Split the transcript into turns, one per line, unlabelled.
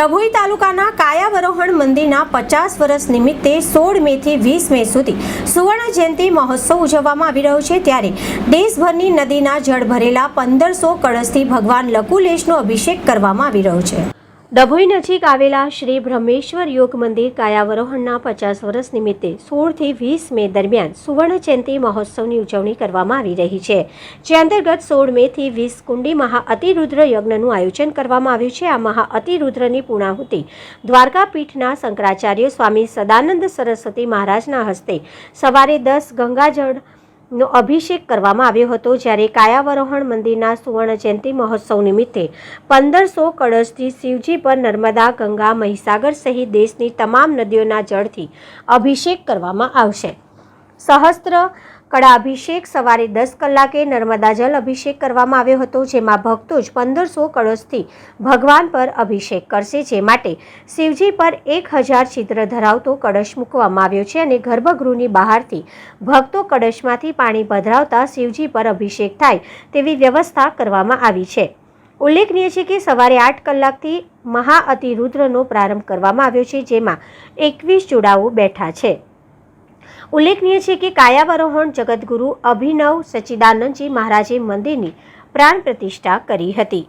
ડભોઈ તાલુકાના કાયાવરોહણ મંદિરના પચાસ વર્ષ નિમિત્તે સોળ મેથી વીસ મે સુધી સુવર્ણ જયંતિ મહોત્સવ ઉજવવામાં આવી રહ્યો છે ત્યારે દેશભરની નદીના જળ ભરેલા પંદરસો કળશથી ભગવાન લકુલેશનો અભિષેક કરવામાં આવી રહ્યો છે. ડભોઈ નજીક આવેલા શ્રી બ્રહ્મેશ્વર યોગ મંદિર કાયાવરોહણના પચાસ વર્ષ નિમિત્તે સોળથી વીસ મે દરમિયાન સુવર્ણ જયંતિ મહોત્સવની ઉજવણી કરવામાં આવી રહી છે, જે અંતર્ગત સોળ મેથી વીસ કુંડી મહા અતિરુદ્ર યજ્ઞનું આયોજન કરવામાં આવ્યું છે. આ મહા અતિરુદ્રની પૂર્ણાહુતિ દ્વારકા પીઠના શંકરાચાર્ય સ્વામી સદાનંદ સરસ્વતી મહારાજના હસ્તે સવારે દસ ગંગાજળ નો અભિષેક કરવામાં આવ્યો હતો જ્યારે કાયાવરોહણ મંદિરના સુવર્ણ જયંતિ મહોત્સવ નિમિત્તે પંદરસો કળશથી શિવજી પર નર્મદા, ગંગા, મહીસાગર સહિત દેશની તમામ નદીઓના જળથી અભિષેક કરવામાં આવશે. સહસ્ત્ર કળા અભિષેક સવારે દસ કલાકે નર્મદા જલ અભિષેક કરવામાં આવ્યો હતો, જેમાં ભક્તો જ પંદરસો કળશથી ભગવાન પર અભિષેક કરશે, જે માટે શિવજી પર એક હજાર છિદ્ર ધરાવતો કળશ મૂકવામાં આવ્યો છે અને ગર્ભગૃહની બહારથી ભક્તો કળશમાંથી પાણી પધરાવતા શિવજી પર અભિષેક થાય તેવી વ્યવસ્થા કરવામાં આવી છે. ઉલ્લેખનીય છે કે સવારે આઠ કલાકથી મહાઅતિરુદ્રનો પ્રારંભ કરવામાં આવ્યો છે, જેમાં એકવીસ જોડાઓ બેઠા છે. ઉલ્લેખનીય છે કે કાયાવરોહણ જગતગુરુ અભિનવ સચ્ચિદાનંદજી મહારાજે મંદિરની પ્રાણ પ્રતિષ્ઠા કરી હતી.